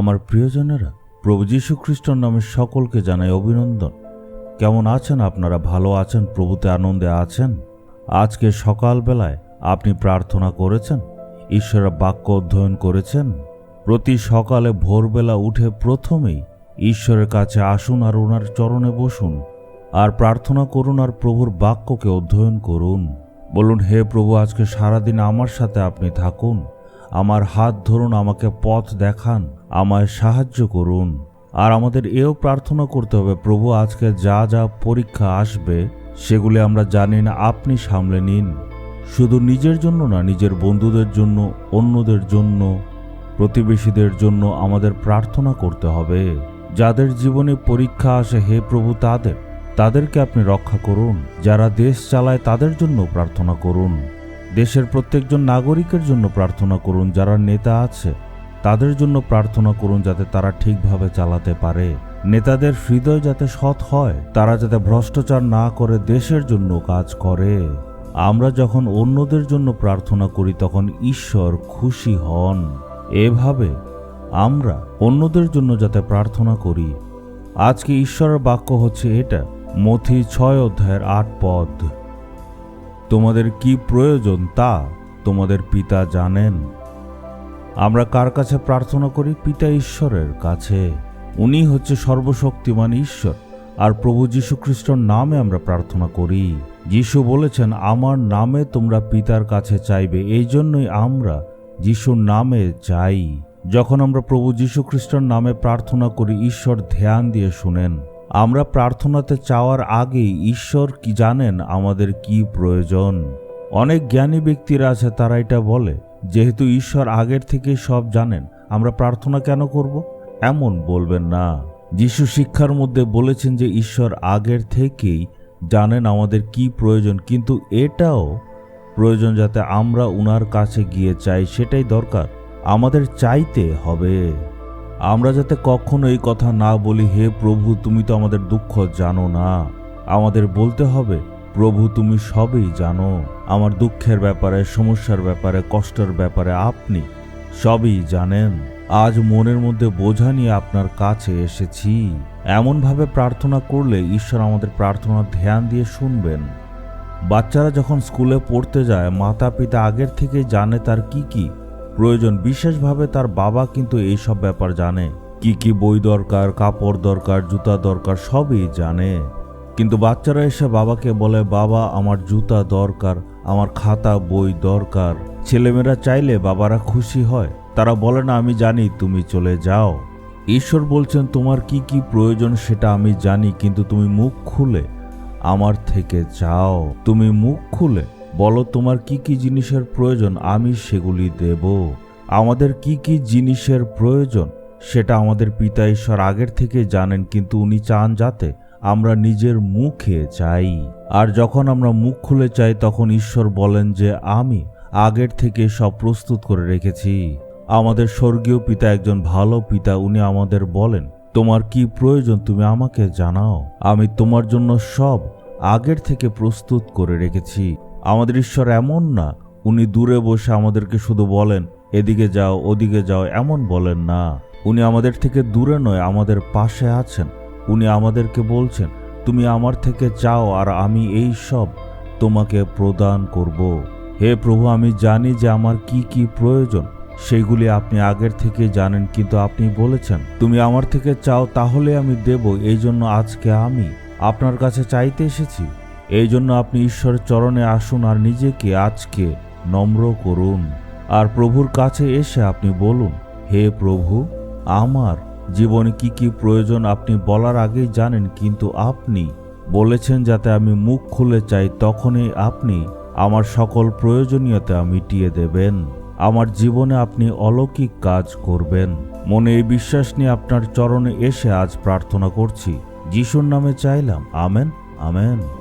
আমার প্রিয়জনেরা প্রভু যীশু খ্রিস্টর নামে সকলকে জানাই অভিনন্দন। কেমন আছেন আপনারা? ভালো আছেন? প্রভুতে আনন্দে আছেন? আজকে সকালবেলায় আপনি প্রার্থনা করেছেন? ঈশ্বরের বাক্য অধ্যয়ন করেছেন? প্রতি সকালে ভোরবেলা উঠে প্রথমেই ঈশ্বরের কাছে আসুন আর ওনার চরণে বসুন। আর প্রার্থনা করুন আর প্রভুর বাক্যকে অধ্যয়ন করুন। বলুন, হে প্রভু, আজকে সারাদিন আমার সাথে আপনি থাকুন। আমার হাত ধরুন, আমাকে পথ দেখান। আমায় সাহায্য করুন। আর আমাদের এও প্রার্থনা করতে হবে, প্রভু, আজকে যা যা পরীক্ষা আসবে, সেগুলি আমরা জানি না, আপনি সামলে নিন। শুধু নিজের জন্য না, নিজের বন্ধুদের জন্য, অন্যদের জন্য, প্রতিবেশীদের জন্য আমাদের প্রার্থনা করতে হবে। যাদের জীবনে পরীক্ষা আসে, হে প্রভু, তাদের, তাদেরকে আপনি রক্ষা করুন। যারা দেশ চালায়, তাদের জন্য প্রার্থনা করুন। দেশের প্রত্যেকজন নাগরিকের জন্য প্রার্থনা করুন, যারা নেতা আছে তাদের জন্য প্রার্থনা করুন যাতে তারা ঠিকভাবে চালাতে পারে। নেতাদের হৃদয় যাতে সৎ হয়, তারা যাতে ভ্রষ্টাচার না করে দেশের জন্য কাজ করে। আমরা যখন অন্যদের জন্য প্রার্থনা করি, তখন ঈশ্বর খুশি হন। এভাবে আমরা অন্যদের জন্য যাতে প্রার্থনা করি। আজকে ঈশ্বরের বাক্য হচ্ছে এটা মথি ছয় অধ্যায়ের আট পদ। তোমাদের কি প্রয়োজন তা তোমাদের পিতা জানেন। আমরা কার কাছে প্রার্থনা করি? পিতা ঈশ্বরের কাছে। উনি হচ্ছে সর্বশক্তিমান ঈশ্বর। আর প্রভু যীশু খ্রিস্টর নামে আমরা প্রার্থনা করি। যিশু বলেছেন, আমার নামে তোমরা পিতার কাছে চাইবে। এই জন্যই আমরা যিশুর নামে চাই। যখন আমরা প্রভু যীশু খ্রিস্টর নামে প্রার্থনা করি, ঈশ্বর ধ্যান দিয়ে শুনেন। আমরা প্রার্থনাতে চাওয়ার আগেই ঈশ্বর কি জানেন? আমাদের কি প্রয়োজন? অনেক জ্ঞানী ব্যক্তিরা আছে, তারা এটা বলে যেহেতু ঈশ্বর আগের থেকেই সব জানেন, আমরা প্রার্থনা কেন করব? এমন বলবেন না। যিশু শিক্ষার মধ্যে বলেছেন যে ঈশ্বর আগের থেকেই জানেন আমাদের কি প্রয়োজন, কিন্তু এটাও প্রয়োজন যাতে আমরা উনার কাছে গিয়ে চাই, সেটাই দরকার। আমাদের চাইতে হবে। আমরা যাতে কখনো এই কথা না বলি, হে প্রভু, তুমি তো আমাদের দুঃখ জানো না। আমাদের বলতে হবে প্রভু, তুমি সবই জানো। আমার দুঃখের ব্যাপারে, সমস্যার ব্যাপারে, কষ্টের ব্যাপারে আপনি সবই জানেন। আজ মনের মধ্যে বোঝা নিয়ে আপনার কাছে এসেছি। এমনভাবে প্রার্থনা করলে ঈশ্বর আমাদের প্রার্থনা ধ্যান দিয়ে শুনবেন। বাচ্চারা যখন স্কুলে পড়তে যায় মাতা পিতা আগের থেকে জানে তার কি কি প্রয়োজন। বিশেষভাবে তার বাবা কিন্তু এই সব ব্যাপার জানে। কি কি বই দরকার, কাপড় দরকার, জুতা দরকার, সবই জানে। কিন্তু বাচ্চারা এসে বাবাকে বলে, বাবা, আমার জুতা দরকার, আমার খাতা, বই দরকার। ছেলেমেয়েরা চাইলে বাবারা খুশি হয়। তারা বলে, না, আমি জানি, তুমি চলে যাও। ঈশ্বর বলছেন, তোমার কি কি প্রয়োজন সেটা আমি জানি, কিন্তু তুমি মুখ খুলে আমার থেকে চাও। তুমি মুখ খুলে? বলো, তোমার কি কি জিনিসের প্রয়োজন? আমি সেগুলি দেব। আমাদের কি কি জিনিসের প্রয়োজন? সেটা আমাদের পিতা ঈশ্বর আগের থেকে জানেন, কিন্তু উনি চান যাতে আমরা নিজের মুখে চাই। আর যখন আমরা মুখ খুলে চাই, তখন ঈশ্বর বলেন যে, আমি আগের থেকে সব প্রস্তুত করে রেখেছি। আমাদের স্বর্গীয় পিতা একজন ভালো পিতা, উনি আমাদের বলেন, তোমার কি প্রয়োজন তুমি আমাকে জানাও। আমি তোমার জন্য সব আগের থেকে প্রস্তুত করে রেখেছি। আমাদের ঈশ্বর এমন না, উনি দূরে বসে আমাদেরকে শুধু বলেন, এদিকে যাও, ওদিকে যাও, এমন বলেন না। উনি আমাদের থেকে দূরে নয়, আমাদের পাশে আছেন। উনি আমাদেরকে বলছেন, তুমি আমার থেকে চাও আর আমি এই সব তোমাকে প্রদান করব। হে প্রভু, আমি জানি যে আমার কি কি প্রয়োজন, সেগুলি আপনি আগের থেকে জানেন, কিন্তু আপনি বলেছেন, তুমি আমার থেকে চাও, তাহলে আমি দেব এই জন্য আজকে আমি আপনার কাছে চাইতে এসেছি। এই জন্য আপনি ঈশ্বরের চরণে আসুন আর নিজেকে আজকে নম্র করুন। আর প্রভুর কাছে এসে আপনি বলুন, হে প্রভু, আমার জীবনে কি কি প্রয়োজন আপনি বলার আগেই জানেন, কিন্তু আপনি বলেছেন যাতে আমি মুখ খুলে চাই, তখনই আপনি আমার সকল প্রয়োজনীয়তা মিটিয়ে দেবেন। আমার জীবনে আপনি অলৌকিক কাজ করবেন। মনে এই বিশ্বাস নিয়ে আপনার চরণে এসে আজ প্রার্থনা করছি। যিশুর নামে চাইলাম। Amen amen.